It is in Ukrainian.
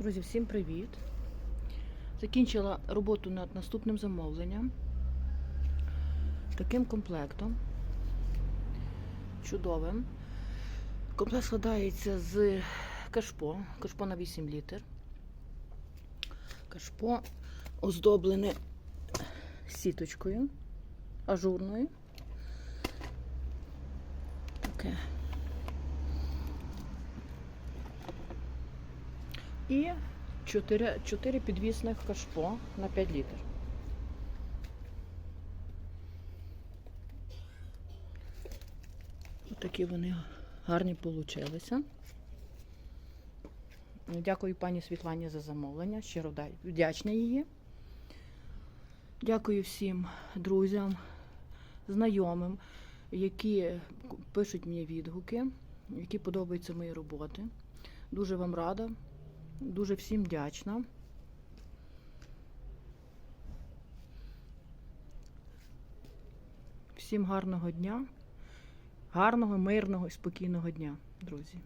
Друзі, всім привіт! Закінчила роботу над наступним замовленням. Таким комплектом. Чудовим. Комплект складається з кашпо. Кашпо на 8 літр. Кашпо оздоблене сіточкою ажурною. Таке. І 4, 4 підвісних кашпо на 5 літр. Такі вони гарні получилися. Дякую пані Світлані за замовлення. Щиро вдячна її. Дякую всім друзям, знайомим, які пишуть мені відгуки, які подобаються мої роботи. Дуже вам рада. Дуже всім вдячна. Всім гарного дня, гарного, мирного і спокійного дня, друзі.